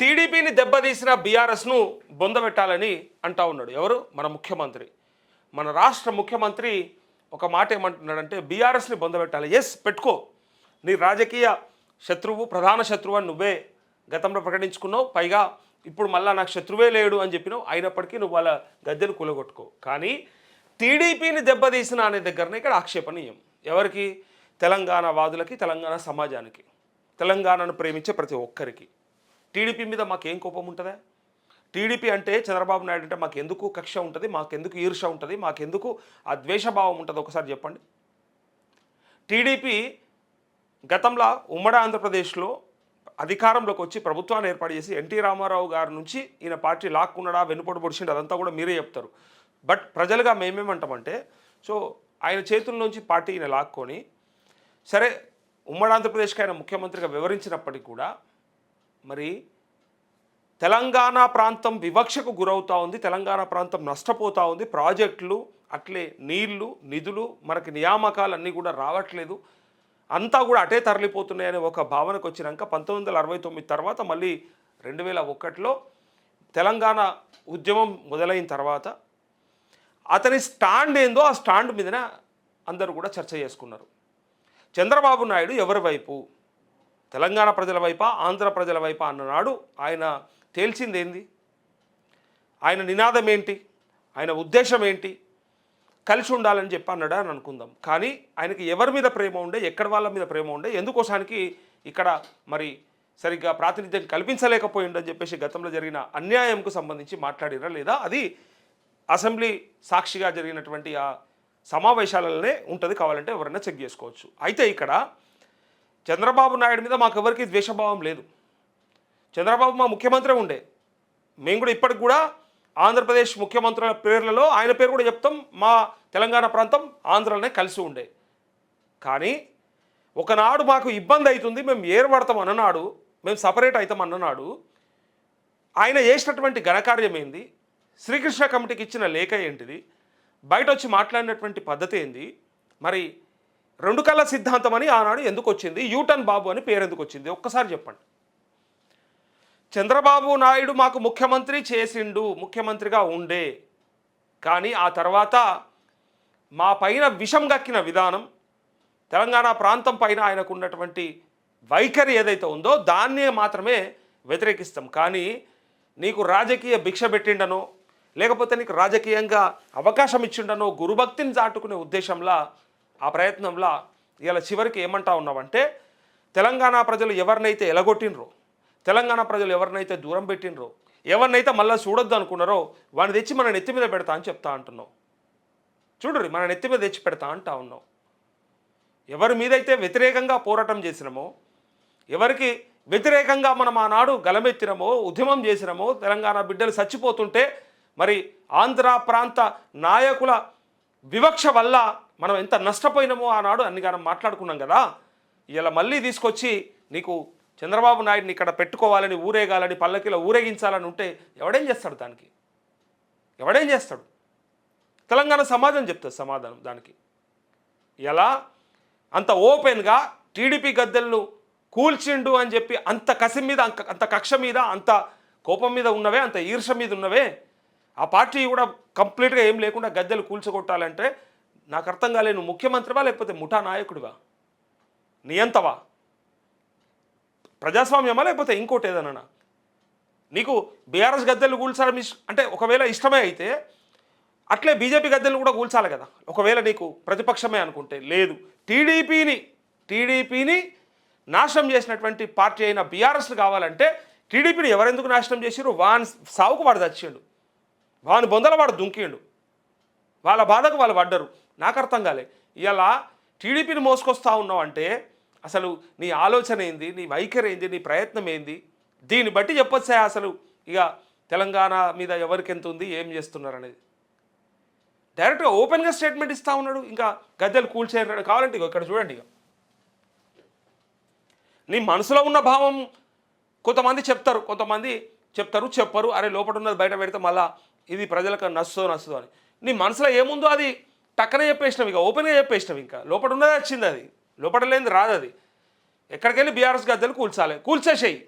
టీడీపీని దెబ్బతీసిన బీఆర్ఎస్ను బొందబెట్టాలని అంటా ఉన్నాడు. ఎవరు? మన ముఖ్యమంత్రి. మన రాష్ట్ర ముఖ్యమంత్రి ఒక మాట ఏమంటున్నాడంటే బీఆర్ఎస్ని బొందబెట్టాలి. ఎస్ పెట్టుకో. నీ రాజకీయ శత్రువు ప్రధాన శత్రువు అని నువ్వే గతంలో ప్రకటించుకున్నావు. పైగా ఇప్పుడు మళ్ళా నాకు శత్రువే లేడు అని చెప్పినావు. అయినప్పటికీ నువ్వు వాళ్ళ గద్దెను కూలగొట్టుకో. కానీ టీడీపీని దెబ్బతీసిన అనే దగ్గరనే ఇక్కడ ఆక్షేపణీయం. ఎవరికి? తెలంగాణ వాదులకి తెలంగాణ సమాజానికి. తెలంగాణను ప్రేమించే ప్రతి ఒక్కరికి. టీడీపీ మీద మాకేం కోపం ఉంటుందా? టీడీపీ అంటే చంద్రబాబు నాయుడు అంటే మాకెందుకు కక్ష ఉంటుంది? మాకెందుకు ఈర్ష ఉంటుంది? మాకెందుకు ఆ ద్వేషభావం ఉంటుంది? ఒకసారి చెప్పండి. టీడీపీ గతంలో ఉమ్మడి ఆంధ్రప్రదేశ్లో అధికారంలోకి వచ్చి ప్రభుత్వాన్ని ఏర్పాటు చేసి ఎన్టీ రామారావు గారి నుంచి ఈయన పార్టీ లాక్కున్నాడా వెనుపడి పొడిచిండు అదంతా కూడా మీరే చెప్తారు. బట్ ప్రజలుగా మేమేమంటామంటే సో ఆయన చేతుల నుంచి పార్టీ ఈయన లాక్కొని సరే ఉమ్మడి ఆంధ్రప్రదేశ్కి ఆయన ముఖ్యమంత్రిగా వివరించినప్పటికీ కూడా మరి తెలంగాణ ప్రాంతం వివక్షకు గురవుతూ ఉంది తెలంగాణ ప్రాంతం నష్టపోతూ ఉంది ప్రాజెక్టులు అట్లే నీళ్ళు నిధులు మనకి నియామకాలు అన్నీ కూడా రావట్లేదు. అంతా కూడా అటే తరలిపోతున్నాయనే ఒక భావనకు వచ్చినాక పంతొమ్మిది వందల అరవై తొమ్మిది తర్వాత మళ్ళీ రెండు వేల ఒకటిలో తెలంగాణ ఉద్యమం మొదలైన తర్వాత అతని స్టాండ్ ఏందో ఆ స్టాండ్ మీదనే అందరూ కూడా చర్చ చేసుకున్నారు. చంద్రబాబు నాయుడు ఎవరి వైపు? తెలంగాణ ప్రజల వైపా ఆంధ్ర ప్రజల వైపా అన్ననాడు ఆయన తేల్చింది ఏంది ఆయన నినాదం ఏంటి ఆయన ఉద్దేశం ఏంటి కలిసి ఉండాలని చెప్పి అన్నాడా అని అనుకుందాం. కానీ ఆయనకి ఎవరి మీద ప్రేమ ఉండే ఎక్కడ వాళ్ళ మీద ప్రేమ ఉండే ఎందుకోసానికి ఇక్కడ మరి సరిగ్గా ప్రాతినిధ్యం కల్పించలేకపోయిండని చెప్పేసి గతంలో జరిగిన అన్యాయంకు సంబంధించి మాట్లాడిరా లేదా? అది అసెంబ్లీ సాక్షిగా జరిగినటువంటి ఆ సమావేశాలలోనే ఉంటుంది కావాలంటే ఎవరైనా చెక్ చేసుకోవచ్చు. అయితే ఇక్కడ చంద్రబాబు నాయుడు మీద మాకు ఎవరికి ద్వేషభావం లేదు. చంద్రబాబు మా ముఖ్యమంత్రి ఉండే. మేము కూడా ఇప్పటికి కూడా ఆంధ్రప్రదేశ్ ముఖ్యమంత్రుల పేర్లలో ఆయన పేరు కూడా చెప్తాం. మా తెలంగాణ ప్రాంతం ఆంధ్రలోనే కలిసి ఉండే. కానీ ఒకనాడు మాకు ఇబ్బంది అవుతుంది. మేము ఏర్పడతాం అన్ననాడు మేము సపరేట్ అవుతాం అన్ననాడు. ఆయన చేసినటువంటి ఘనకార్యం ఏంది? శ్రీకృష్ణ కమిటీకి ఇచ్చిన లేఖ ఏంటిది? బయట వచ్చి మాట్లాడినటువంటి పద్ధతి ఏంది? మరి రెండు కళ్ళ సిద్ధాంతం అని ఆనాడు ఎందుకు వచ్చింది యూటన్ బాబు అని పేరు ఎందుకు వచ్చింది ఒక్కసారి చెప్పండి. చంద్రబాబు నాయుడు మాకు ముఖ్యమంత్రి చేసిండు ముఖ్యమంత్రిగా ఉండే. కానీ ఆ తర్వాత మా పైన విషం గక్కిన విధానం తెలంగాణ ప్రాంతం పైన ఆయనకు ఉన్నటువంటి వైఖరి ఏదైతే ఉందో దాన్నే మాత్రమే వ్యతిరేకిస్తాం. కానీ నీకు రాజకీయ భిక్ష పెట్టిండనో లేకపోతే నీకు రాజకీయంగా అవకాశం ఇచ్చిండనో గురుభక్తిని చాటుకునే ఉద్దేశంలో ఆ ప్రయత్నంలో ఇలా చివరికి ఏమంటా ఉన్నావంటే తెలంగాణ ప్రజలు ఎవరినైతే ఎలగొట్టినరో తెలంగాణ ప్రజలు ఎవరినైతే దూరం పెట్టినరో ఎవరినైతే మళ్ళీ చూడొద్దు అనుకున్నారో వాడిని తెచ్చి మన నెత్తి మీద పెడతా అని చెప్తా అంటున్నావు. చూడరు మన నెత్తి మీద తెచ్చి పెడతా అంటా ఉన్నావు. ఎవరి మీదైతే వ్యతిరేకంగా పోరాటం చేసినామో ఎవరికి వ్యతిరేకంగా మనం ఆనాడు గలమెత్తినమో ఉద్యమం చేసినామో తెలంగాణ బిడ్డలు చచ్చిపోతుంటే మరి ఆంధ్ర ప్రాంత నాయకుల వివక్ష వల్ల మనం ఎంత నష్టపోయినామో ఆనాడు అన్ని మనం మాట్లాడుకున్నాం కదా. ఇలా మళ్ళీ తీసుకొచ్చి నీకు చంద్రబాబు నాయుడిని ఇక్కడ పెట్టుకోవాలని ఊరేగాలని పల్లకిలో ఊరేగించాలని ఉంటే ఎవడేం చేస్తాడు దానికి? ఎవడేం చేస్తాడు? తెలంగాణ సమాజం చెప్తుంది సమాధానం దానికి. ఎలా అంత ఓపెన్గా టీడీపీ గద్దెలను కూల్చిండు అని చెప్పి అంత కసి మీద అంత అంత కక్ష మీద అంత కోపం మీద ఉన్నవే అంత ఈర్ష మీద ఉన్నవే ఆ పార్టీ కూడా కంప్లీట్గా ఏం లేకుండా గద్దెలు కూల్చగొట్టాలంటే నాకు అర్థం కాలే నువ్వు ముఖ్యమంత్రివా లేకపోతే ముఠా నాయకుడివా? నియంతవా? ప్రజాస్వామ్యమా లేకపోతే ఇంకోటి ఏదన్నా నీకు బీఆర్ఎస్ గద్దెలు కూల్చాలి ఇష్ అంటే ఒకవేళ ఇష్టమే అయితే అట్లే బీజేపీ గద్దెలు కూడా కూల్చాలి కదా. ఒకవేళ నీకు ప్రతిపక్షమే అనుకుంటే. లేదు. టీడీపీని టీడీపీని నాశనం చేసినటువంటి పార్టీ అయిన బీఆర్ఎస్ కావాలంటే టీడీపీని ఎవరెందుకు నాశనం చేసిరు వాని సావుకు వాడు దచ్చిండు వాని బొందల వాడు దుంకిండు. వాళ్ళ బాధకు వాళ్ళు పడ్డరు. నాకు అర్థం కాలే. ఇలా టీడీపీని మోసుకొస్తా ఉన్నావు అంటే అసలు నీ ఆలోచన ఏంది? నీ వైఖరి ఏంది? నీ ప్రయత్నం ఏంది? దీన్ని బట్టి చెప్పొచ్చా అసలు? ఇక తెలంగాణ మీద ఎవరికి ఎంత ఉంది? ఏం చేస్తున్నారు అనేది డైరెక్ట్గా ఓపెన్గా స్టేట్మెంట్ ఇస్తూ ఉన్నాడు. ఇంకా గద్దెలు కూల్చేయడం కావాలంటే ఇక ఇక్కడ చూడండి ఇక నీ మనసులో ఉన్న భావం కొంతమంది చెప్తారు. కొంతమంది చెప్తారు చెప్పరు. అరే లోపల ఉన్నది బయట పెడితే మళ్ళీ ఇది ప్రజలకు నచ్చదో నచ్చు అని. నీ మనసులో ఏముందో అది టక్కనే చెప్పేసినాం ఇక ఓపెన్గా చెప్పేసినాం ఇంకా. లోపల ఉన్నది వచ్చింది అది. లోపల లేనిది రాదు అది. ఎక్కడికెళ్ళి బీఆర్ఎస్ గద్దెలు కూల్చాలి. కూల్చేసేయి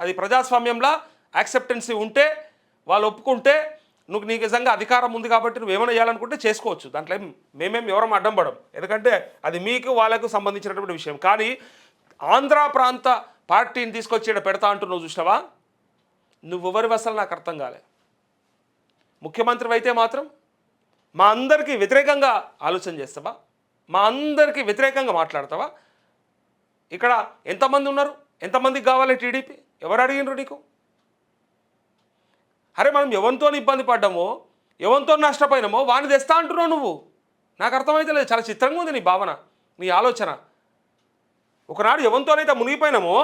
అది ప్రజాస్వామ్యంలో యాక్సెప్టెన్సీ ఉంటే వాళ్ళు ఒప్పుకుంటే నువ్వు నీకు నిజంగా అధికారం ఉంది కాబట్టి నువ్వు ఏమైనా చేయాలనుకుంటే చేసుకోవచ్చు. దాంట్లో ఏం మేమేం ఎవరం అడ్డం పడం ఎందుకంటే అది మీకు వాళ్ళకు సంబంధించినటువంటి విషయం. కానీ ఆంధ్ర ప్రాంత పార్టీని తీసుకొచ్చి ఇక్కడ పెడతా అంటున్నావు చూసినావా? నువ్వెవరి వసలు నాకు అర్థం కాలే. ముఖ్యమంత్రి అయితే మాత్రం మా అందరికీ వ్యతిరేకంగా ఆలోచన చేస్తావా? మా అందరికీ వ్యతిరేకంగా మాట్లాడతావా? ఇక్కడ ఎంతమంది ఉన్నారు? ఎంతమందికి కావాలి టీడీపీ? ఎవరు అడిగినరు నీకు? అరే మనం ఎవరితో ఇబ్బంది పడ్డామో ఎవరితో నష్టపోయినామో వాడిని తెస్తా అంటున్నావు నువ్వు. నాకు అర్థమైతే లేదు చాలా చిత్రంగా ఉంది నీ భావన నీ ఆలోచన. ఒకనాడు ఎవరితోనైతే మునిగిపోయినామో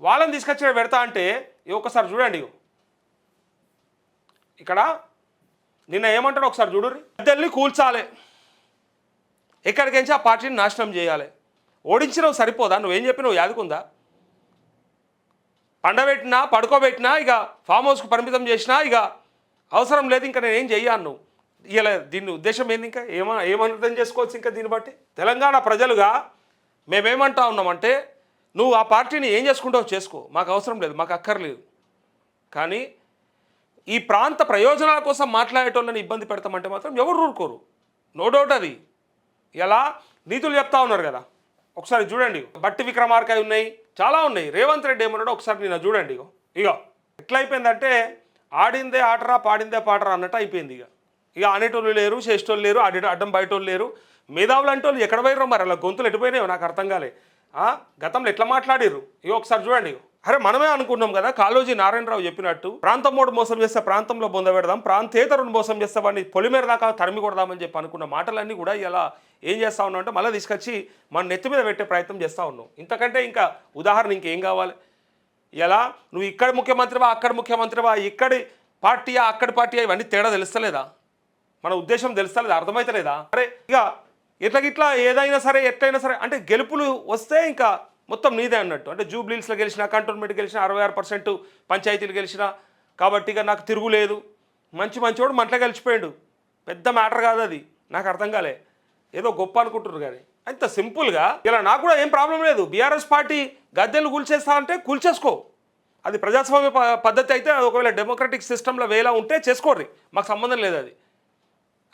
వాళ్ళని తీసుకొచ్చి పెడతా అంటే ఇవి ఒకసారి చూడండి ఇక్కడ నిన్న ఏమంటాడు ఒకసారి చూడుర్రి. పెద్దల్ని కూల్చాలి. ఎక్కడికించి ఆ పార్టీని నాశనం చేయాలి. ఓడించినవు సరిపోదా? నువ్వేం చెప్పినావు? యాదుకుందా? పండబెట్టినా పడుకోబెట్టినా ఇక ఫామ్ హౌస్కు పరిమితం చేసినా ఇక అవసరం లేదు ఇంకా నేను ఏం చెయ్యాను నువ్వు ఇలా దీని ఉద్దేశం ఏంది ఇంకా? ఏమ ఏమర్థం చేసుకోవచ్చు ఇంకా దీన్ని బట్టి? తెలంగాణ ప్రజలుగా మేమేమంటా ఉన్నామంటే నువ్వు ఆ పార్టీని ఏం చేసుకుంటావు చేసుకో. మాకు అవసరం లేదు మాకు అక్కర్లేదు. కానీ ఈ ప్రాంత ప్రయోజనాల కోసం మాట్లాడేటోళ్ళని ఇబ్బంది పెడతామంటే మాత్రం ఎవరు ఊరుకోరు. నో డౌట్ అది. ఎలా? నీతులు చెప్తా ఉన్నారు కదా. ఒకసారి చూడండి బట్టి విక్రమార్కాయ ఉన్నాయి. చాలా ఉన్నాయి. రేవంత్ రెడ్డి ఏమన్నాడో ఒకసారి నేను చూడండి ఇగో. ఇగో. ఎట్లా అయిపోయిందంటే ఆడిందే ఆటరా పాడిందే పాటరా అన్నట్టు అయిపోయింది ఇక ఇక అనేటోళ్ళు లేరు చేసేటోళ్ళు లేరు అడి అడ్డం బయటోళ్ళు లేరు. మేధావులు అంటే వాళ్ళు ఎక్కడ పోయినారో మరి? అలా గొంతులు ఎటుపోయినాయో నాకు అర్థం కాలే. గతంలో ఎట్లా మాట్లాడిర్రు? ఇగో ఒకసారి చూడండి ఇగో. అరే మనమే అనుకున్నాం కదా కాళోజీ నారాయణరావు చెప్పినట్టు ప్రాంతం మోడు మోసం చేస్తే ప్రాంతంలో బొంద పెడదాం ప్రాంతేతరుని మోసం చేస్తే వాడిని పొలిమేర దాకా తరిమి కొడదామని చెప్పి అనుకున్న మాటలన్నీ కూడా ఇలా ఏం చేస్తా ఉన్నాం అంటే మళ్ళీ తీసుకొచ్చి మన నెత్తి మీద పెట్టే ప్రయత్నం చేస్తూ ఉన్నాం ఇంతకంటే ఇంకా ఉదాహరణ ఇంకేం కావాలి? ఎలా? నువ్వు ఇక్కడ ముఖ్యమంత్రివా అక్కడ ముఖ్యమంత్రివా ఇక్కడి పార్టీయా అక్కడి పార్టీయా ఇవన్నీ తేడా తెలుస్తలేదా? మన ఉద్దేశం తెలుస్తలేదా? అర్థమైతలేదా? అరే ఇక ఇట్లా గిట్లా ఏదైనా సరే ఎట్లయినా సరే అంటే గెలుపులు వస్తే ఇంకా మొత్తం నీదే అన్నట్టు. అంటే జూబ్లీస్లో గెలిచిన కంటోన్మెంట్ గెలిచిన అరవై ఆరు పర్సెంట్ పంచాయతీలు గెలిచిన కాబట్టి ఇక నాకు తిరుగులేదు మంచి మంచివాడు మంటలో గెలిచిపోయాడు పెద్ద మ్యాటర్ కాదు అది. నాకు అర్థం కాలే. ఏదో గొప్ప అనుకుంటున్నారు కానీ. అంత సింపుల్గా ఇలా నాకు కూడా ఏం ప్రాబ్లం లేదు. బీఆర్ఎస్ పార్టీ గద్దెలు కూల్చేస్తా అంటే కూల్చేసుకో. అది ప్రజాస్వామ్య పద్ధతి అయితే అది ఒకవేళ డెమోక్రటిక్ సిస్టంలో వేలా ఉంటే చేసుకోర్రి. మాకు సంబంధం లేదు అది.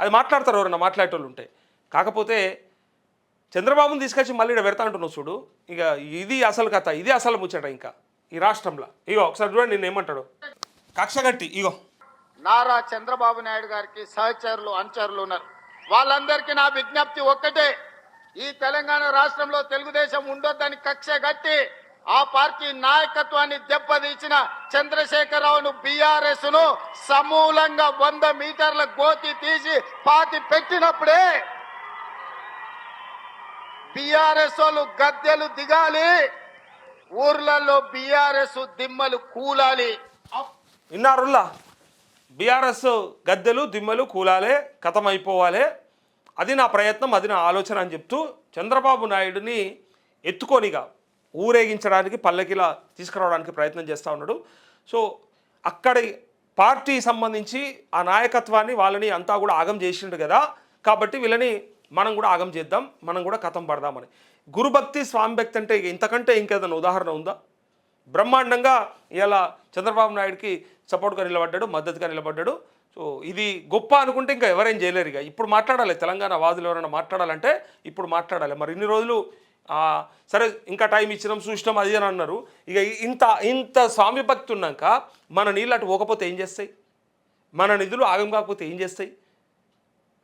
అది మాట్లాడతారు ఎవరన్నా మాట్లాడేటోళ్ళు ఉంటే. కాకపోతే చంద్రబాబుని తీసుకొచ్చి మళ్ళీ ఇక్కడ పెడతా అంటున్నావు చూడు. ఇక ఇది అసలు కథ ఇది అసలు ముచ్చట ఇంకా ఈ రాష్ట్రంలో. ఇగో ఒకసారి చూడండి నేను ఏమంటాడు. కక్ష కట్టి ఇగో. నారా చంద్రబాబు నాయుడు గారికి సహచరులు అనుచరులు ఉన్నారు. వాళ్ళందరికీ నా విజ్ఞప్తి ఒక్కటే. ఈ తెలంగాణ రాష్ట్రంలో తెలుగుదేశం ఉండొద్దని కక్ష కట్టి ఆ పార్టీ నాయకత్వాన్ని దెబ్బతీసిన చంద్రశేఖరరావును బీఆర్ఎస్ను సమూలంగా వంద మీటర్ల గోతి తీసి పాతి పెట్టినప్పుడే బీఆర్ఎస్ వాళ్ళు గద్దెలు దిగాలి. ఊర్లలో బీఆర్ఎస్ దిమ్మలు కూలాలి. విన్నారుల్లా బిఆర్ఎస్ బీఆర్ఎస్ గద్దెలు దిమ్మలు కూలాలే కథమైపోవాలే. అది నా ప్రయత్నం అది నా ఆలోచన అని చెప్తూ చంద్రబాబు నాయుడిని ఎత్తుకొనిగా ఊరేగించడానికి పల్లకిలా తీసుకురావడానికి ప్రయత్నం చేస్తూ ఉన్నాడు. సో అక్కడి పార్టీ సంబంధించి ఆ నాయకత్వాన్ని వాళ్ళని అంతా కూడా ఆగం చేసిండు కదా. కాబట్టి వీళ్ళని మనం కూడా ఆగం చేద్దాం మనం కూడా కథం పడదామని. గురుభక్తి స్వామి భక్తి అంటే ఇంతకంటే ఇంకేదైనా ఉదాహరణ ఉందా? బ్రహ్మాండంగా ఇలా చంద్రబాబు నాయుడుకి సపోర్ట్గా నిలబడ్డాడు మద్దతుగా నిలబడ్డాడు. సో ఇది గొప్ప అనుకుంటే ఇంకా ఎవరేం చేయలేరు ఇక. ఇప్పుడు మాట్లాడాలి తెలంగాణ వాదులు ఎవరైనా మాట్లాడాలంటే ఇప్పుడు మాట్లాడాలి. మరి ఇన్ని రోజులు సరే ఇంకా టైం ఇచ్చినాం చూసినాం అది అని అన్నారు. ఇక ఇంత ఇంత స్వామి భక్తి ఉన్నాక మన నీళ్ళు అటు పోకపోతే ఏం చేస్తాయి? మన నిధులు ఆగం కాకపోతే ఏం చేస్తాయి?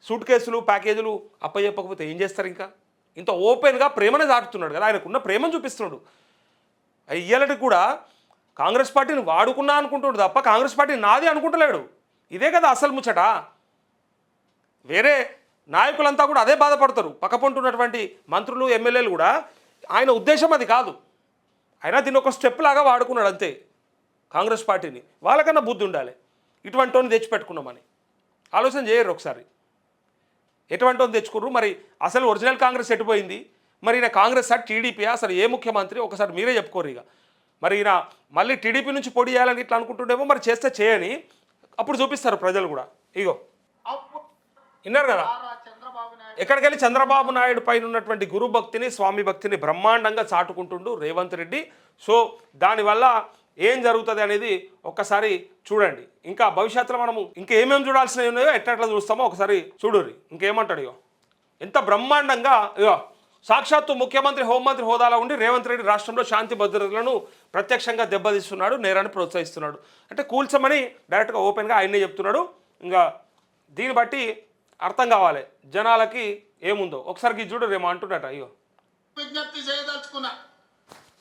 సూట్ కేసులు ప్యాకేజీలు అప్పచెప్పకపోతే ఏం చేస్తారు ఇంకా? ఇంత ఓపెన్గా ప్రేమనే దాటుతున్నాడు కదా ఆయనకున్న ప్రేమను చూపిస్తున్నాడు. ఇయ్యాలటి కూడా కాంగ్రెస్ పార్టీని వాడుకున్నా అనుకుంటున్నాడు తప్ప కాంగ్రెస్ పార్టీ నాది అనుకుంటలేడు. ఇదే కదా అసలు ముచ్చట. వేరే నాయకులంతా కూడా అదే బాధపడతారు. పక్కపొంటున్నటువంటి మంత్రులు ఎమ్మెల్యేలు కూడా ఆయన ఉద్దేశం అది కాదు. అయినా దీన్ని ఒక స్టెప్ లాగా వాడుకున్నాడు అంతే కాంగ్రెస్ పార్టీని. వాళ్ళకన్నా బుద్ధి ఉండాలి. ఇటువంటి తెచ్చిపెట్టుకున్నామని. ఆలోచన చేయరు ఒకసారి. ఎటువంటి తెచ్చుకుర్రు. మరి అసలు ఒరిజినల్ కాంగ్రెస్ ఎటుపోయింది? మరి ఈయన కాంగ్రెస్ సార్ టీడీపీ అసలు ఏ ముఖ్యమంత్రి? ఒకసారి మీరే చెప్పుకోరు ఇక. మరి ఈయన మళ్ళీ టీడీపీ నుంచి పొడి చేయాలని ఇట్లా అనుకుంటుండేమో మరి చేస్తే చేయని అప్పుడు చూపిస్తారు ప్రజలు కూడా. ఇగో. విన్నారు కదా? చంద్రబాబు నాయుడు ఎక్కడికి వెళ్ళి చంద్రబాబు నాయుడు పైన ఉన్నటువంటి గురు భక్తిని స్వామి భక్తిని బ్రహ్మాండంగా చాటుకుంటుండు రేవంత్ రెడ్డి. సో దానివల్ల ఏం జరుగుతుంది అనేది ఒక్కసారి చూడండి. ఇంకా భవిష్యత్తులో మనము ఇంకా ఏమేమి చూడాల్సినవి ఉన్నాయో ఎట్లా చూస్తామో ఒకసారి చూడుర్రి. ఇంకేమంటాడు ఇగో. ఎంత బ్రహ్మాండంగా ఇగో. సాక్షాత్తు ముఖ్యమంత్రి హోంమంత్రి హోదాలో ఉండి రేవంత్ రెడ్డి రాష్ట్రంలో శాంతి భద్రతలను ప్రత్యక్షంగా దెబ్బతీస్తున్నాడు నేరాన్ని ప్రోత్సహిస్తున్నాడు. అంటే కూల్చమని డైరెక్ట్గా ఓపెన్గా ఆయనే చెప్తున్నాడు. ఇంకా దీన్ని బట్టి అర్థం కావాలి. జనాలకి ఏముందో. ఒకసారి చూడు రేమో అంటున్నట అయ్యో విజ్ఞప్తి చేయదలుచుకున్నా.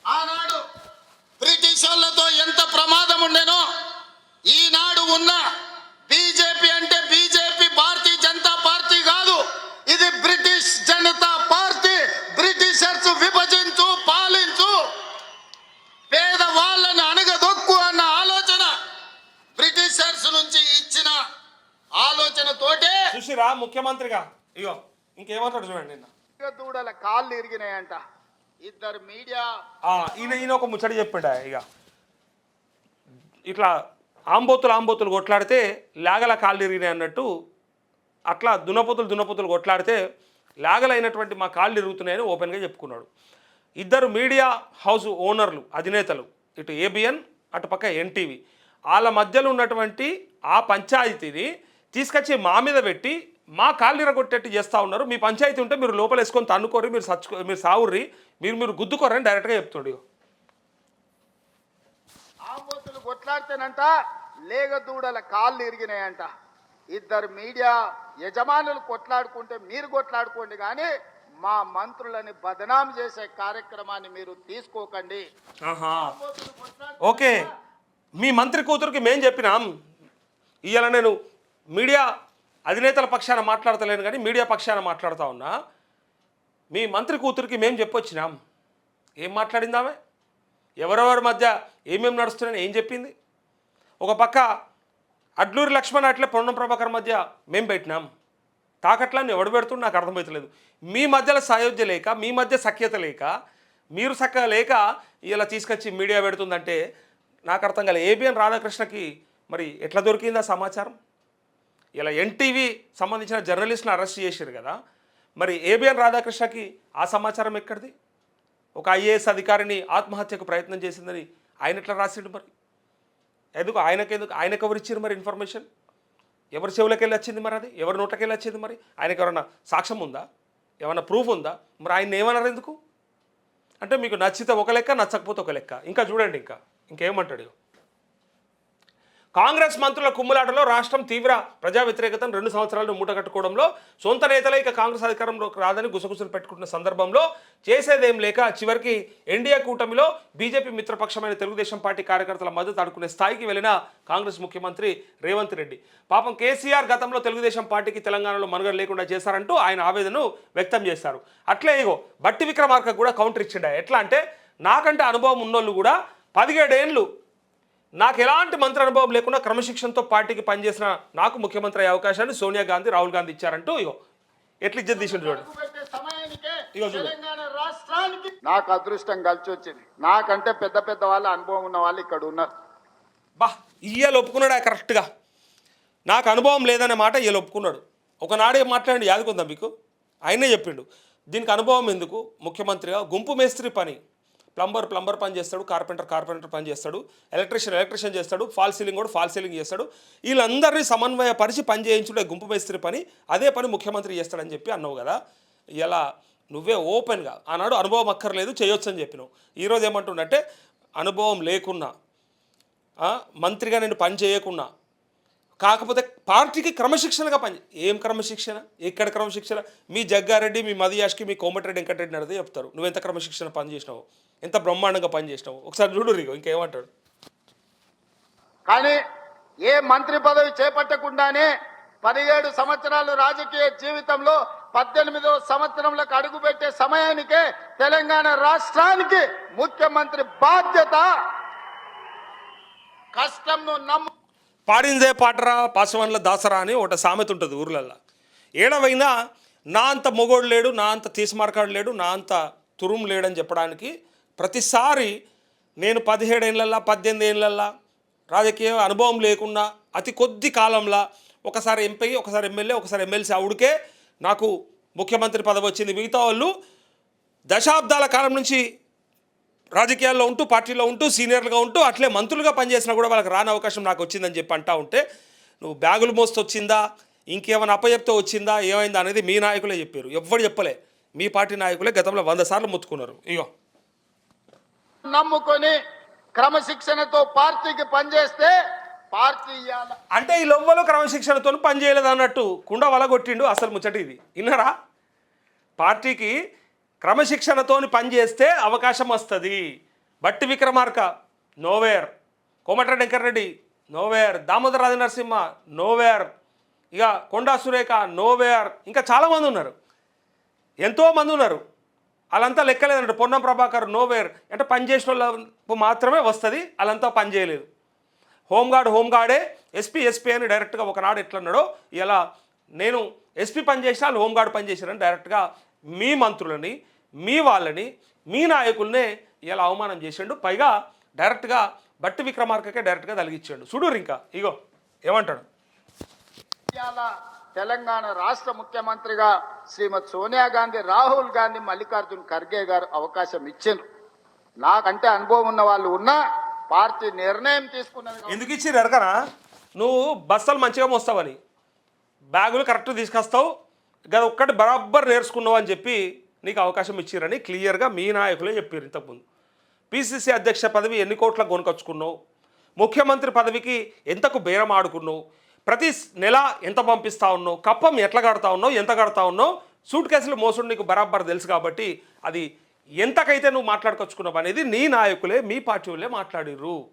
ఆనాడు బ్రిటిష్ వాళ్ళతో ఎంత ప్రమాదం ఉండేనో ఈనాడు ఉన్న బీజేపీ అంటే బీజేపీ భారతీయ జనతా పార్టీ కాదు. ఇది బ్రిటిష్ జనతా పార్టీ. బ్రిటిషర్స్ విభజించు పాలించు. పేదవాళ్ళని అణగదొక్కు అన్న ఆలోచన బ్రిటిషర్స్ నుంచి ఇచ్చిన ఆలోచనతోటే చూసిరా ముఖ్యమంత్రిగా. ఇగో ఇంకేమంటాడు చూడండి నిన్న. దూడల కాళ్ళు ఇరిగినాయంట. ఇద్దరు మీడియా ఈయన ఈయన ఒక ముచ్చట చెప్పిండ ఇక ఇట్లా ఆంబోతులు ఆంబోతులు కొట్లాడితే లాగల కాళ్ళు ఇరిగినాయి అన్నట్టు అట్లా దున్నపోతులు దున్నపోతులు కొట్లాడితే లాగలైనటువంటి మా కాళ్ళు ఇరుగుతున్నాయని ఓపెన్గా చెప్పుకున్నాడు. ఇద్దరు మీడియా హౌస్ ఓనర్లు అధినేతలు ఇటు ఏబిఎన్ అటు పక్క ఎన్టీవీ. వాళ్ళ మధ్యలో ఉన్నటువంటి ఆ పంచాయతీని తీసుకొచ్చి మా మీద పెట్టి మా కాళ్ళు ఇరగొట్టేట్టు చేస్తూ ఉన్నారు. మీ పంచాయతీ ఉంటే మీరు లోపల వేసుకొని తన్నుకోరి మీరు సచ్చుకో మీరు సావుర్రి మీరు మీరు గుద్దుకోరని డైరెక్ట్గా చెప్తుండే ఆంబోతులు కొట్లాడితేనంట లేగ దూడల కాళ్ళు ఇరిగినాయంట. ఇద్దరు మీడియా యజమానులు కొట్లాడుకుంటే మీరు కొట్లాడుకోండి కానీ మా మంత్రులని బదనాం చేసే కార్యక్రమాన్ని మీరు తీసుకోకండి. ఓకే. మీ మంత్రి కూతురికి మేం చెప్పినాం. ఇవాళ నేను మీడియా అధినేతల పక్షాన మాట్లాడతలేను కానీ మీడియా పక్షాన మాట్లాడుతూ ఉన్నా మీ మంత్రి కూతురికి మేము చెప్పొచ్చినాం. ఏం మాట్లాడిందామే? ఎవరెవరి మధ్య ఏమేమి నడుస్తున్నాయని ఏం చెప్పింది? ఒక పక్క అడ్లూరి లక్ష్మణ్ అట్లే పొన్నం ప్రభాకర్ మధ్య మేం పెట్టినాం. తాకట్లని ఎవడు పెడుతున్నా నాకు అర్థమవుతలేదు మీ మధ్యలో సాయోధ్య లేక మీ మధ్య సఖ్యత లేక మీరు చక్కగా లేక ఇలా తీసుకొచ్చి మీడియా పెడుతుందంటే నాకు అర్థం కాలేదు ఏబిఎన్ రాధాకృష్ణకి మరి ఎట్లా దొరికిందా సమాచారం? ఇలా ఎన్టీవీ సంబంధించిన జర్నలిస్ట్ని అరెస్ట్ చేశారు కదా. మరి ఏబిఎన్ రాధాకృష్ణకి ఆ సమాచారం ఎక్కడిది? ఒక ఐఏఎస్ అధికారిని ఆత్మహత్యకు ప్రయత్నం చేసిందని ఆయన ఎట్లా రాసిండు మరి? ఎందుకు ఆయనకెందుకు ఆయనకు ఎవరు ఇచ్చారు మరి ఇన్ఫర్మేషన్? ఎవరి చెవులకి వెళ్ళి వచ్చింది మరి అది? ఎవరి నోట్లకి వెళ్ళి వచ్చింది మరి? ఆయనకి ఎవరైనా సాక్ష్యం ఉందా? ఏమైనా ప్రూఫ్ ఉందా? మరి ఆయన ఏమన్నారు ఎందుకు? అంటే మీకు నచ్చితే ఒక లెక్క నచ్చకపోతే ఒక లెక్క. ఇంకా చూడండి ఇంకా. ఇంకేమంటాడు కాంగ్రెస్ మంత్రుల కుమ్ములాటలో రాష్ట్రం తీవ్ర ప్రజా వ్యతిరేకతను రెండు సంవత్సరాలు మూటగట్టుకోవడంలో సొంత నేతలే ఇక కాంగ్రెస్ అధికారంలోకి రాదని గుసగుసలు పెట్టుకుంటున్న సందర్భంలో చేసేదేం లేక చివరికి ఎన్డీఏ కూటమిలో బీజేపీ మిత్రపక్షమైన తెలుగుదేశం పార్టీ కార్యకర్తల మద్దతు అడుకునే స్థాయికి వెళ్ళిన కాంగ్రెస్ ముఖ్యమంత్రి రేవంత్ రెడ్డి. పాపం కేసీఆర్ గతంలో తెలుగుదేశం పార్టీకి తెలంగాణలో మనుగడ లేకుండా చేశారంటూ ఆయన ఆవేదనను వ్యక్తం చేశారు. అట్లే ఇగో బట్టి విక్రమార్క కూడా కౌంటర్ ఇచ్చిండ. ఎట్లా అంటే నాకంటే అనుభవం ఉన్నోళ్ళు కూడా పదిహేడేళ్ళు నాకు ఎలాంటి మంత్రి అనుభవం లేకుండా క్రమశిక్షణతో పార్టీకి పనిచేసిన నాకు ముఖ్యమంత్రి అయ్యే అవకాశాన్ని సోనియా గాంధీ రాహుల్ గాంధీ ఇచ్చారంటూ ఇగో ఎట్లా ఇజ్జత్ తీసిండు చూడు. నాకు అదృష్టం కలిసి వచ్చింది. నాకంటే పెద్ద పెద్ద వాళ్ళ అనుభవం ఉన్న వాళ్ళు ఇక్కడ ఉన్నారు. బా ఇయ్యాల ఒప్పుకున్నాడు కరెక్ట్గా? నాకు అనుభవం లేదనే మాట ఇయ్యాల ఒప్పుకున్నాడు. ఒకనాడే మాట్లాడి యాదుకుందా మీకు? ఆయనే చెప్పిండు. దీనికి అనుభవం ఎందుకు? ముఖ్యమంత్రిగా గుంపు మేస్త్రి పని. ప్లంబర్ ప్లంబర్ పని చేస్తాడు కార్పెంటర్ కార్పెంటర్ పని చేస్తాడు ఎలక్ట్రిషియన్ ఎలక్ట్రిషియన్ చేస్తాడు ఫాల్ సీలింగ్ కూడా ఫాల్ సీలింగ్ చేస్తాడు. వీళ్ళందరినీ సమన్వయపరిచి పని చేయించుడే గుంపు మేస్త్రి పని అదే పని ముఖ్యమంత్రి చేస్తాడని చెప్పి అన్నావు కదా. ఇలా నువ్వే ఓపెన్గా ఆనాడు అనుభవం అక్కర్లేదు చేయొచ్చు అని చెప్పినావు ఈరోజు ఏమంటుండంటే అనుభవం లేకున్నా మంత్రిగా నేను పని చేయకున్నా కాకపోతే పార్టీకి క్రమశిక్షణగా పని ఏం క్రమశిక్షణ? ఎక్కడ క్రమశిక్షణ? మీ జగ్గారెడ్డి మీ మదియాష్కి మీ కోమటిరెడ్డి వెంకటరెడ్డి అడిగితే చెప్తారు. నువ్వు ఎంత క్రమశిక్షణ పని చేసినావు? ఎంత బ్రహ్మాండంగా పని చేసినావు? ఒకసారి చూడు రిగో ఇంకేమంటాడు? కానీ ఏ మంత్రి పదవి చేపట్టకుండానే పదిహేడు సంవత్సరాలు రాజకీయ జీవితంలో పద్దెనిమిదో సంవత్సరంలోకి అడుగుపెట్టే సమయానికే తెలంగాణ రాష్ట్రానికి ముఖ్యమంత్రి బాధ్యత. కష్టంను నమ్ము. పాడిందే పాటరా పాసవన్ల దాసరా అని ఒకటి సామెత ఉంటుంది ఊర్లల్లో. ఏడవైనా నా అంత మొగోడు లేడు నా అంత తీసిమార్కాడు లేడు నా అంత తురుము లేడని చెప్పడానికి ప్రతిసారి నేను పదిహేడు ఏళ్ళల్లా పద్దెనిమిది ఏళ్ళల్లా రాజకీయ అనుభవం లేకుండా అతి కొద్ది కాలంలో ఒకసారి ఎంపీ ఒకసారి ఎమ్మెల్యే ఒకసారి ఎమ్మెల్సీ అవుడికే నాకు ముఖ్యమంత్రి పదవి వచ్చింది. మిగతా వాళ్ళు దశాబ్దాల కాలం నుంచి రాజకీయాల్లో ఉంటూ పార్టీలో ఉంటూ సీనియర్లుగా ఉంటూ అట్లే మంత్రులుగా పనిచేసినా కూడా వాళ్ళకి రాని అవకాశం నాకు వచ్చిందని చెప్పి అంటా ఉంటే నువ్వు బ్యాగులు మోస్తూ వచ్చిందా ఇంకేమైనా అప్పచెప్తే వచ్చిందా? ఏమైందా? అనేది మీ నాయకులే చెప్పారు. ఎవ్వరు చెప్పలే. మీ పార్టీ నాయకులే గతంలో వంద సార్లు ముత్తుకున్నారు. ఇగో. నమ్ముకొని క్రమశిక్షణతో పార్టీకి పనిచేస్తే పార్టీ అంటే ఈ లొవ్వలు క్రమశిక్షణతో పనిచేయలేదు అన్నట్టు కుండ వలగొట్టిండు అసలు ముచ్చట ఇది. విన్నారా? పార్టీకి క్రమశిక్షణతో పనిచేస్తే అవకాశం వస్తుంది. Bhatti Vikramarka nowhere. Komatireddy Venkatreddy nowhere. Damodara Raja Narasimha nowhere. ఇక కొండా సురేఖ నోవేర్. ఇంకా చాలామంది ఉన్నారు. ఎంతోమంది ఉన్నారు. వాళ్ళంతా లెక్కలేదంటే పొన్నం ప్రభాకర్ నోవేర్ అంటే పని చేసిన వాళ్ళకు మాత్రమే వస్తుంది వాళ్ళంతా పనిచేయలేదు హోంగార్డ్ హోంగార్డే ఎస్పీ ఎస్పీ అని డైరెక్ట్గా ఒకనాడు ఎట్లన్నాడో ఇలా నేను ఎస్పీ పనిచేసిన వాళ్ళు హోంగార్డ్ పని డైరెక్ట్గా మీ మంత్రులని మీ వాళ్ళని మీ నాయకులనే ఇలా అవమానం చేసిండు. పైగా డైరెక్ట్గా బట్టి విక్రమార్కకే డైరెక్ట్గా తలిగించాడు చూడు ఇంకా. ఇగో ఏమంటాడు? తెలంగాణ రాష్ట్ర ముఖ్యమంత్రిగా శ్రీమతి సోనియా గాంధీ రాహుల్ గాంధీ మల్లికార్జున్ ఖర్గే గారు అవకాశం ఇచ్చారు నాకంటే అనుభవం ఉన్న వాళ్ళు ఉన్నా పార్టీ నిర్ణయం తీసుకున్నది ఎందుకు ఇచ్చి అడగనా? నువ్వు బస్సులు మంచిగా మోస్తావని. బ్యాగులు కరెక్ట్ తీసుకొస్తావు. గది ఒక్కటి బరాబర్ నేర్చుకున్నావు అని చెప్పి నీకు అవకాశం ఇచ్చిరని క్లియర్గా మీ నాయకులే చెప్పారు ఇంతకుముందు. పిసిసి అధ్యక్ష పదవి ఎన్ని కోట్ల కొనుకొచ్చుకున్నావు ముఖ్యమంత్రి పదవికి ఎంతకు బేరం ఆడుకున్నావు? ప్రతి నెల ఎంత పంపిస్తా ఉన్నావు? కప్పం ఎట్లా కడతా ఉన్నావు? ఎంత కడతా ఉన్నావు? సూట్ కేసులు మోసుడు నీకు బరాబర్ తెలుసు కాబట్టి అది ఎంతకైతే నువ్వు మాట్లాడుకొచ్చుకున్నావు అనేది నీ నాయకులే మీ పార్టీ వాళ్ళే మాట్లాడిర్రు.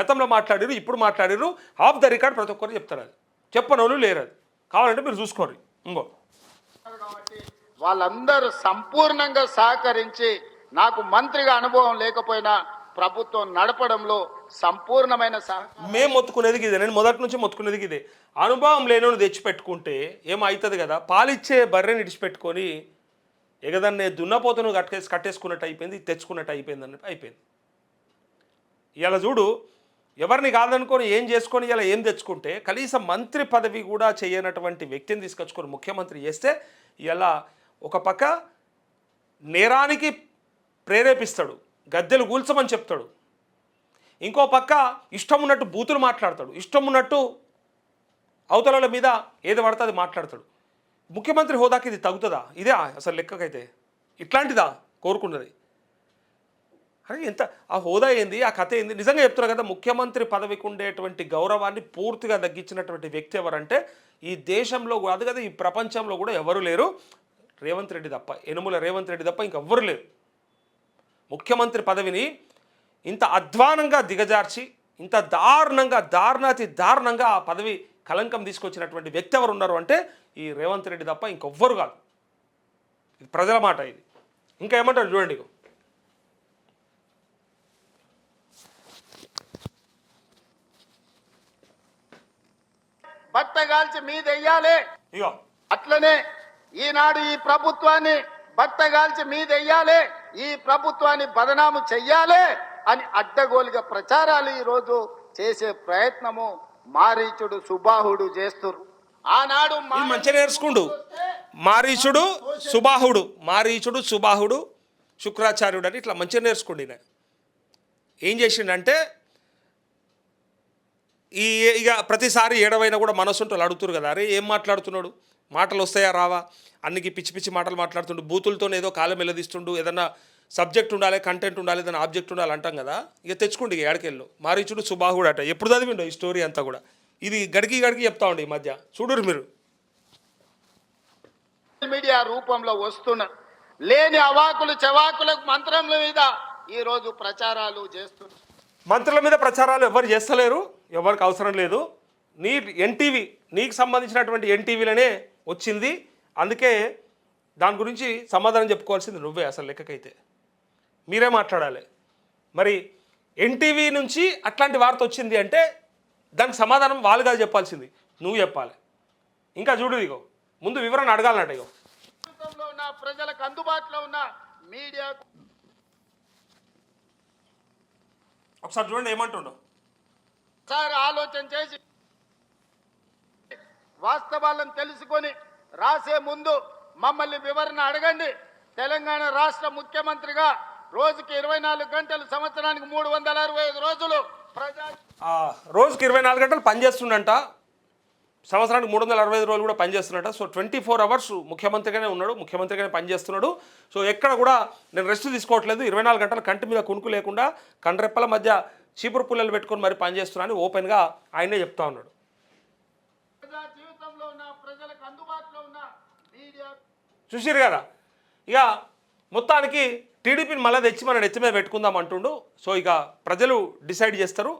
గతంలో మాట్లాడిరు ఇప్పుడు మాట్లాడిరు ఆఫ్ ద రికార్డ్ ప్రతి ఒక్కరు చెప్తారు అది. చెప్పనోళ్ళు లేరు అది. కావాలంటే మీరు చూసుకోరు ఇంకో. వాళ్ళందరూ సంపూర్ణంగా సహకరించి నాకు మంత్రిగా అనుభవం లేకపోయినా ప్రభుత్వం నడపడంలో సంపూర్ణమైన మేము మొత్తుకునేది ఇదే నేను మొదటి నుంచి మొత్తుకునేది ఇదే. అనుభవం లేనోని తెచ్చిపెట్టుకుంటే ఏమవుతుంది కదా? పాలిచ్చే బర్రెని ఇడిచిపెట్టుకొని ఎగదన్నే దున్నపోతను కట్టేసి కట్టేసుకున్నట్టు అయిపోయింది తెచ్చుకున్నట్టు అయిపోయింది అన్నట్టు అయిపోయింది. ఇలా చూడు ఎవరిని కాదనుకొని ఏం చేసుకొని ఇలా ఏం తెచ్చుకుంటే కనీసం మంత్రి పదవి కూడా చేయనటువంటి వ్యక్తిని తీసుకొచ్చుకొని ముఖ్యమంత్రి చేస్తే ఇలా ఒక పక్క నేరానికి ప్రేరేపిస్తాడు గద్దెలు కూల్చమని చెప్తాడు. ఇంకో పక్క ఇష్టం ఉన్నట్టు బూతులు మాట్లాడతాడు. ఇష్టం ఉన్నట్టు అవతల మీద ఏది పడితే అది మాట్లాడతాడు. ముఖ్యమంత్రి హోదాకి ఇది తగ్గుతుందా ఇదే అసలు లెక్కకైతే. ఇట్లాంటిదా? కోరుకున్నది. అరే ఎంత ఆ హోదా ఏంది? ఆ కథ ఏంది? నిజంగా చెప్తున్నా కదా ముఖ్యమంత్రి పదవికి ఉండేటువంటి గౌరవాన్ని పూర్తిగా తగ్గించినటువంటి వ్యక్తి ఎవరంటే ఈ దేశంలో కాదు కదా ఈ ప్రపంచంలో కూడా ఎవరు లేరు. రేవంత్ రెడ్డి తప్ప ఎనుముల రేవంత్ రెడ్డి తప్ప ఇంకెవ్వరు లేరు. ముఖ్యమంత్రి పదవిని ఇంత అధ్వానంగా దిగజార్చి ఇంత దారుణంగా దారుణాతి దారుణంగా ఆ పదవి కలంకం తీసుకొచ్చినటువంటి వ్యక్తి ఎవరు ఉన్నారు అంటే ఈ రేవంత్ రెడ్డి తప్ప ఇంకొవ్వరు కాదు. ఇది ప్రజల మాట ఇది. ఇంకా ఏమంటారు చూడండి ఇగో. బట్ట కాల్చి మీదెయ్యాలి ఇగో. అట్లనే ఈనాడు ఈ ప్రభుత్వాన్ని బట్టగాల్చి మీదెయ్యాలి ఈ ప్రభుత్వాన్ని బదనాము చెయ్యాలి. అని అడ్డగోలుగా ప్రచారాలు ఈరోజు చేసే ప్రయత్నము మారీచుడు సుబాహుడు చేస్తున్నారు ఆనాడు ఇది మా- మంచిగా నేర్చుకుండు. మారీచుడు సుబాహుడు. మారీచుడు సుబాహుడు శుక్రాచార్యుడు అని ఇట్లా మంచిగా నేర్చుకోండి ఏం చేసిండంటే ఈ ఇక ప్రతిసారి ఏడవైనా కూడా మనసుంటూ అడుగుతురు కదా అరే ఏం మాట్లాడుతున్నాడు? మాటలు వస్తాయా రావా? అన్నికి పిచ్చి పిచ్చి మాటలు మాట్లాడుతుండు. బూతులతో ఏదో కాలం వెళ్ళదీస్తుండు ఏదన్నా సబ్జెక్ట్ ఉండాలి కంటెంట్ ఉండాలి ఏదైనా ఆబ్జెక్ట్ ఉండాలి అంటాం కదా ఇక తెచ్చుకోండి ఇక ఏడకెళ్ళు మారీచుడు సుబాహుడు అట ఎప్పుడు చదివిండో ఈ స్టోరీ అంతా కూడా. ఇది గడికి గడికి చెప్తా ఉండే ఈ మధ్య. చూడురు మీరు. మీడియా రూపంలో వస్తున్నారు లేని అవాకులు చెవాకులకు మంత్రముల మీద ఈ రోజు ప్రచారాలు చేస్తున్నారు. మంత్రుల మీద ప్రచారాలు ఎవరు చేస్తలేరు ఎవరికి అవసరం లేదు. నీ ఎన్టీవీ నీకు సంబంధించినటువంటి ఎన్టీవీలనే వచ్చింది. అందుకే దాని గురించి సమాధానం చెప్పుకోవాల్సింది నువ్వే అసలు లెక్కకైతే. మీరే మాట్లాడాలి. మరి ఎన్టీవీ నుంచి అట్లాంటి వార్త వచ్చింది అంటే దానికి సమాధానం వాళ్ళు కాదు చెప్పాల్సింది. నువ్వు చెప్పాలి. ఇంకా చూడు ఇగో ముందు వివరణ అడగాలన్నట్టు ఇగో. ప్రజలకు అందుబాటులో ఉన్న మీడియా ఒకసారి చూడండి ఏమంటుండో. సార్ ఆలోచన చేసి వాస్తవాలను తెలుసుకొని రాసే ముందు మమ్మల్ని వివరణ అడగండి. తెలంగాణ రాష్ట్ర ముఖ్యమంత్రిగా రోజుకి ఇరవై నాలుగు గంటలు సంవత్సరానికి మూడు వందల అరవై ఐదు రోజులు ప్రజా రోజుకి ఇరవై నాలుగు గంటలు పనిచేస్తుండంట. సంవత్సరానికి మూడు వందల అరవై ఐదు రోజులు కూడా పనిచేస్తున్నట సో ట్వంటీ ఫోర్ అవర్స్ ముఖ్యమంత్రిగానే ఉన్నాడు ముఖ్యమంత్రిగానే పనిచేస్తున్నాడు. సో ఎక్కడ కూడా నేను రెస్ట్ తీసుకోవట్లేదు. ఇరవై నాలుగు గంటల కంటి మీద కునుకు లేకుండా కండ్రెప్పల మధ్య చీపురు పుల్లలు పెట్టుకొని మరి పనిచేస్తున్నాను ఓపెన్గా ఆయనే చెప్తా ఉన్నాడు. చూసిరు కదా? ఇక మొత్తానికి టీడీపీని మళ్ళీ తెచ్చి మన నెత్తి మీద పెట్టుకుందాం అంటుండు. సో ఇక ప్రజలు డిసైడ్ చేస్తారు.